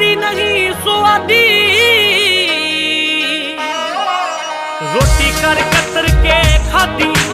ਦੀ ਨਹੀਂ ਸੁਆਦੀ। ਰੋਟੀ ਕਰ ਕਤਰ ਕੇ ਖਾਦੀ